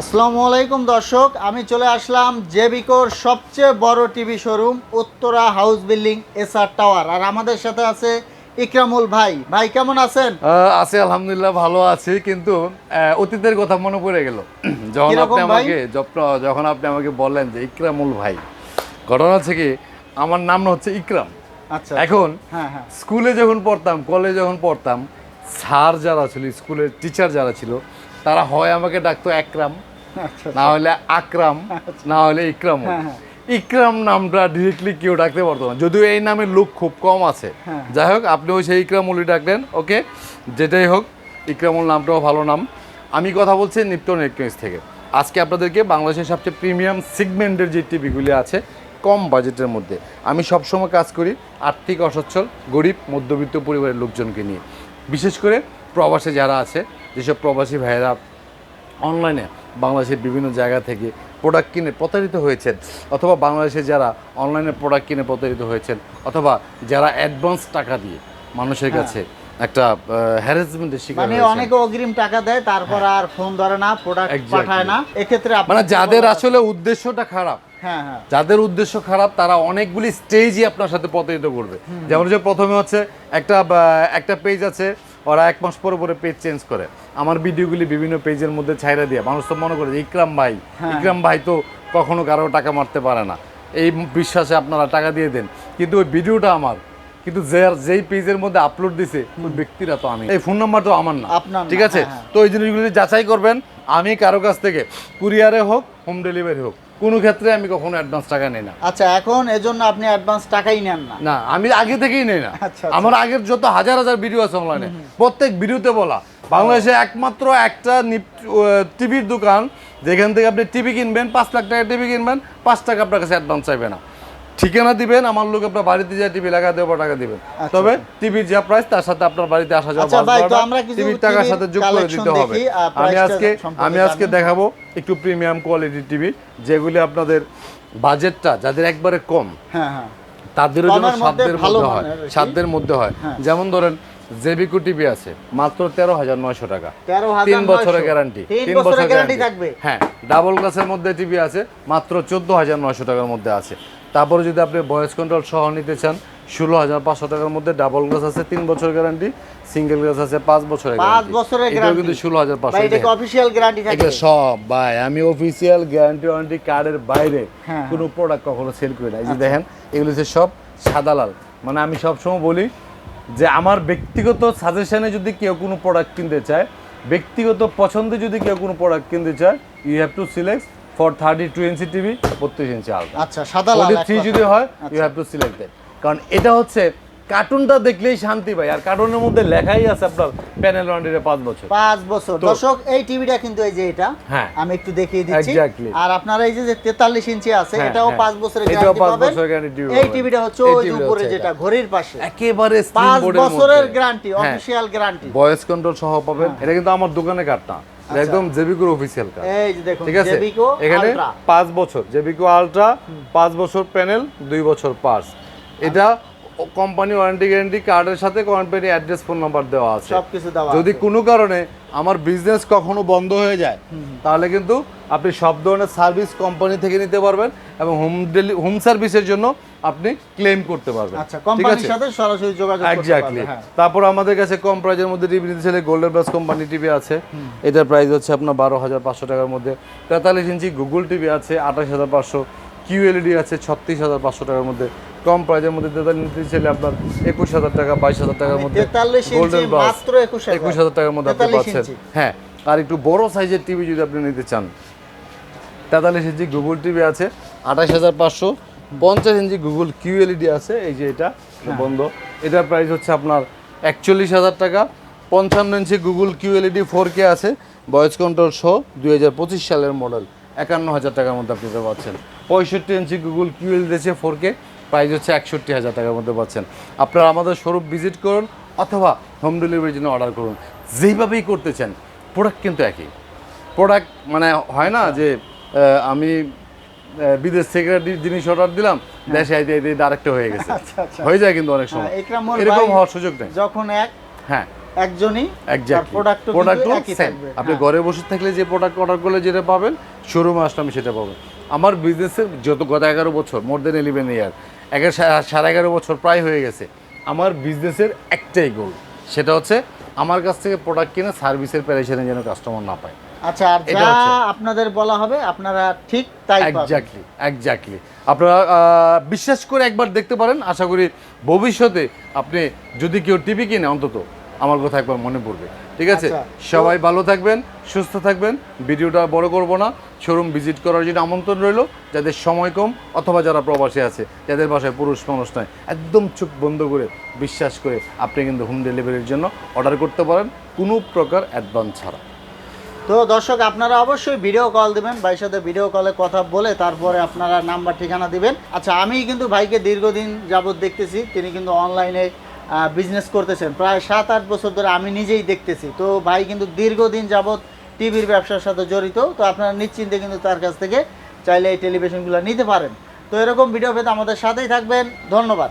আসসালামু আলাইকুম দর্শক আমি চলে আসলাম জেবিকোর সবচেয়ে বড় TV showroom Uttara house building SR tower. আর আমাদের সাথে আছে ইকরামুল ভাই। ভাই কেমন আছেন? আছি আলহামদুলিল্লাহ ভালো আছি কিন্তু অতীতের কথা মনে পড়ে গেল। যখন আপনি আমাকে যখন আপনি আমাকে বললেন যে ইকরামুল ভাই ঘটনা হচ্ছে কি আমার নাম হচ্ছে ইকরাম। আচ্ছা। এখন হ্যাঁ হ্যাঁ। স্কুলে যখন পড়তাম কলেজে যখন পড়তাম স্যার যারা ছিল স্কুলের টিচার যারা ছিল তারা হয় আমাকে ডাকতো একরাম। না হলে আকরাম না হলে ইকরাম হ্যাঁ, হ্যাঁ। ইকরাম নামটা ডিরেক্টলি কেউ ডাকতে পারতো না। যদিও এই নামের লোক খুব কম আছে। হ্যাঁ। যাই হোক আপনি ওই সেই ইকরামুলই ডাকলেন ওকে? যেটাই হোক ইকরামুল নামটাও ভালো নাম। আমি কথা বলছি নিপ্টন ইলেকট্রনিক্স থেকে। আজকে আপনাদেরকে বাংলাদেশের সবচেয়ে প্রিমিয়াম সিগমেন্টের যে টিভিগুলি আছে কম বাজেটের মধ্যে। আমি সবসময় কাজ করি আর্থিক অসচ্ছল গরিব মধ্যবিত্ত পরিবারের লোকজনকে নিয়ে। বিশেষ করে প্রবাসে যারা আছে যেসব প্রবাসী ভাইয়েরা অনলাইনে বাংলাদেশের বিভিন্ন জায়গা থেকে প্রোডাক্ট কিনে প্রতারিত হয়েছেন অথবা বাংলাদেশে যারা অনলাইনে প্রোডাক্ট কিনে প্রতারিত হয়েছেন অথবা যারা অ্যাডভান্স টাকা দিয়ে মানুষের কাছে একটা হ্যারাসমেন্টের শিকার মানে অনেকে অগ্রিম টাকা দেয় তারপর আর ফোন ধরে না প্রোডাক্ট. পাঠায় না। এক্ষেত্রে মানে যাদের আসলে উদ্দেশ্যটা খারাপ হ্যাঁ হ্যাঁ। যাদের উদ্দেশ্য খারাপ তারা অনেকগুলি স্টেজই আপনার সাথে প্রতারিত করবে। যেমন যে প্রথমে হচ্ছে একটা একটা পেজ আছে ওরা এক মাস পরে পরে পেজ চেঞ্জ করে। আমার ভিডিওগুলি বিভিন্ন পেজের মধ্যে ছাইরা দিয়ে মানুষ তো মনে করে যে ইকরাম ভাই হ্যাঁ। ইকরাম ভাই তো কখনো কারও টাকা মারতে পারে না। এই বিশ্বাসে আপনারা টাকা দিয়ে দেন। কিন্তু ওই ভিডিওটা আমার। কিন্তু যে যেই পেজের মধ্যে আপলোড দিছে ওই ব্যক্তিরা তো আমি। এই ফোন নাম্বার তো আমার না। আপনার ঠিক আছে? হ্যাঁ, হ্যাঁ। তো এই জিনিসগুলি যাচাই করবেন। আমি কারও কাছ থেকে কুরিয়ারে হোক হোম ডেলিভারি হোক কোনো ক্ষেত্রে আমি কখনো অ্যাডভান্স টাকা নেই না। আচ্ছা এখন এজন্য আপনি অ্যাডভান্স টাকাই নেন না। না আমি আগে থেকেই নেই না। আচ্ছা, আমার আগের যত হাজার হাজার ভিডিও আছে অনলাইনে প্রত্যেক ভিডিওতে বলা বাংলাদেশে একমাত্র একটা টিভির দোকান যেখান থেকে আপনি টিভি কিনবেন পাঁচ লাখ টাকা টিভি কিনবেন পাঁচ টাকা আপনার কাছে অ্যাডভান্স চাইবে না। ঠিকানা দিবেন আমার লোক আপনার বাড়িতে যায় টিভি লাগা দেবো টাকা দিবেন। তবে টিভির যা প্রাইস তার সাথে আপনার বাড়িতে আসা যাওয়া আচ্ছা ভাই, তো আমরা কিছু টিভির টাকার সাথে যোগ করে দিতে হবে। আমি আজকে আমি আজকে দেখাবো একটু প্রিমিয়াম কোয়ালিটির টিভি যেগুলি আপনাদের বাজেটটা যাদের একবারে কম হ্যাঁ হ্যাঁ। তাদেরও যেন সাধ্যের ভালো মধ্যে হয় সাধ্যের মধ্যে হয়। হ্যাঁ। যেমন ধরেন জেবিকু টিভি আছে মাত্র তেরো হাজার নয়শো টাকা। তিন বছরের গ্যারান্টি তিন বছরের গ্যারান্টি থাকবে। হ্যাঁ ডাবল গ্লাসের মধ্যে টিভি আছে মাত্র চোদ্দ হাজার নয়শো টাকার মধ্যে আছে। তারপরে যদি আপনি ভয়েস কন্ট্রোল সহ নিতে চান ষোলো হাজার পাঁচশো টাকার মধ্যে ডাবল গ্লাস আছে তিন বছর গ্যারান্টি সিঙ্গেল গ্লাস আছে পাঁচ বছরের পাঁচ বছরের গ্যারান্টি কিন্তু ষোলো হাজার পাঁচশো এটা কি গ্যারান্টি থাকে? সব ভাই আমি অফিসিয়াল গ্যারান্টি ওয়ারেন্টি কার্ডের বাইরে হ্যাঁ। কোনো প্রোডাক্ট কখনো সেল করি না। এই যে দেখেন এগুলো হচ্ছে সব সাদা লাল। মানে আমি সবসময় বলি যে আমার ব্যক্তিগত সাজেশনে যদি কেউ কোনো প্রোডাক্ট কিনতে চায় ব্যক্তিগত পছন্দে যদি কেউ কোনো প্রোডাক্ট কিনতে চায় you have to select for thirty two inch TV বত্রিশ ইঞ্চি আলাদা আচ্ছা সাদা লাল থ্রি যদি হয়। You have to select that কারণ এটা হচ্ছে কার্টুনটা দেখলেই শান্তি ভাই আর কার্টুনের মধ্যে লেখাই আছে আপনার প্যানেল ওয়ারেন্টিতে পাঁচ বছর। পাঁচ বছর। দর্শক এই টিভিটা কিন্তু এই যে এটা হ্যাঁ। আমি একটু দেখিয়ে দিচ্ছি. আর আপনার এই যে যে তেতাল্লিশ ইঞ্চি আছে হ্যাঁ, এটাও হ্যাঁ। পাঁচ বছরের এটাও গ্যারান্টি পাঁচ পাবেন। এই। টিভিটা হচ্ছে ওই উপরে যেটা ঘড়ির পাশে। একেবারে পাঁচ বছরের গ্যারান্টি হ্যাঁ। অফিশিয়াল গ্যারান্টি ভয়েস কন্ট্রোল সহ পাবেন। এটা কিন্তু আমার দোকানে কার্ড একদম জেবিকোর অফিসিয়াল কার্ড এই যে দেখুন ঠিক আছে? জেবিকো এখানে আলট্রা পাঁচ বছর। জেবিকো আলট্রা 5 বছর প্যানেল 2 বছর পার্স এটা কোম্পানি ওয়ারেন্টি গ্যারান্টি কার্ডের সাথে কোম্পানি অ্যাড্রেস ফোন নাম্বার দেওয়া আছে। সবকিছু দেওয়া যদি কোনো কারণে আমার বিজনেস কখনো বন্ধ হয়ে যায় তাহলে কিন্তু আপনি সব ধরনের সার্ভিস কোম্পানি থেকে নিতে পারবেন এবং হোম ডেলি হোম সার্ভিসের জন্য আপনি ক্লেম করতে পারবেন। আচ্ছা কোম্পানির সাথে সরাসরি যোগাযোগ করতে এক্স্যাক্টলি তারপর আমাদের কাছে কম প্রাইজের মধ্যে টিভি নিতে চাইলে গোল্ডেন প্লাস কোম্পানি টিভি আছে। এটার প্রাইস হচ্ছে আপনার বারো হাজার পাঁচশো টাকার মধ্যে। তেতাল্লিশ ইঞ্চি গুগল টিভি আছে আঠাশ হাজার পাঁচশো। কিউএলইডি আছে ছত্রিশ হাজার পাঁচশো টাকার মধ্যে। কম প্রাইজের মধ্যে তেতাল্লিশ নিতে চাইলে আপনার একুশ হাজার টাকা বাইশ হাজার টাকার মধ্যে গোল্ডেন মাত্র একুশ হাজার। টাকার মধ্যে আপনি পাচ্ছেন। হ্যাঁ আর একটু বড় সাইজের টিভি যদি আপনি নিতে চান তেতাল্লিশ ইঞ্চি গুগল টিভি আছে আঠাশ হাজার পাঁচশো পঞ্চাশ ইঞ্চি গুগল কিউএলইডি আছে এই যে এটা বন্ধ। এটার প্রাইস হচ্ছে আপনার একচল্লিশ হাজার টাকা পঞ্চান্ন inch Google QLED four K আছে ভয়েস কন্ট্রোল সহ দুই হাজার পঁচিশ সালের মডেল একান্ন হাজার টাকার মধ্যে আপনি পাচ্ছেন। পঁয়ষট্টি ইঞ্চি গুগল কিউএলইডি আছে ফোর কে প্রাইস হচ্ছে একষট্টি হাজার টাকার মধ্যে পাচ্ছেন। আপনারা আমাদের শোরুম ভিজিট করুন অথবা হোম ডেলিভারির জন্য অর্ডার করুন। যেইভাবেই করতে চান প্রোডাক্ট কিন্তু একই। প্রোডাক্ট মানে হয় না যে আমি বিদেশ থেকে জিনিস অর্ডার দিলাম দেশে আইতে আইতে আরেকটা হয়ে গেছে। আচ্ছা, আচ্ছা। হয়ে যায় কিন্তু অনেক সময়। হ্যাঁ, এরকম হওয়ার সুযোগ নেই। যখন এক হ্যাঁ। একজনই প্রোডাক্ট সেম আপনি হ্যাঁ। ঘরে বসে থাকলে যে প্রোডাক্ট অর্ডার করলে যেটা পাবেন শোরুমে আসলে আমি সেটা পাবেন আমার বিজনেসের যত গত এগারো বছর মোর দেন ইলেভেন ইয়ার এগারো সাড়ে এগারো বছর প্রায় হয়ে গেছে আমার বিজনেসের একটাই গোল সেটা হচ্ছে আমার কাছ থেকে প্রোডাক্ট কিনে সার্ভিসের প্যারেশনে যেন কাস্টমার না পায়। আচ্ছা আর যা। আপনাদের বলা হবে আপনারা ঠিক তাই এক্স্যাক্টলি এক্স্যাক্টলি আপনারা বিশ্বাস করে একবার দেখতে পারেন। আশা করি ভবিষ্যতে আপনি যদি কেউ টিভি কিনে অন্তত আমার কথা একবার মনে পড়বে। ঠিক আছে? আচ্ছা, সবাই ভালো থাকবেন সুস্থ থাকবেন। ভিডিওটা বড় করব না। শোরুম ভিজিট করার জন্য আমন্ত্রণ রইল। যাদের সময় কম অথবা যারা প্রবাসী আছে যাদের বাসায় পুরুষ মানুষ নয় একদম চোখ বন্ধ করে বিশ্বাস করে আপনি কিন্তু হোম ডেলিভারির জন্য অর্ডার করতে পারেন কোনো প্রকার অ্যাডভান্স ছাড়া। তো দর্শক আপনারা অবশ্যই ভিডিও কল দিবেন ভাইয়ের সাথে ভিডিও কলে কথা বলে তারপরে আপনারা নাম্বার ঠিকানা দিবেন। আচ্ছা আমি কিন্তু ভাইকে দীর্ঘদিন যাবত দেখতেছি তিনি কিন্তু অনলাইনে বিজনেস করতেছেন। প্রায় সাত, আট বছর ধরে আমি নিজেই দেখতেছি। তো ভাই কিন্তু দীর্ঘদিন যাবৎ টিভির ব্যবসার সাথে জড়িত, তো আপনারা নিশ্চিন্তে কিন্তু তার কাছ থেকে চাইলে এই টেলিভিশনগুলো নিতে পারেন। তো এরকম ভিডিও পেতে আমাদের সাথেই থাকবেন। ধন্যবাদ।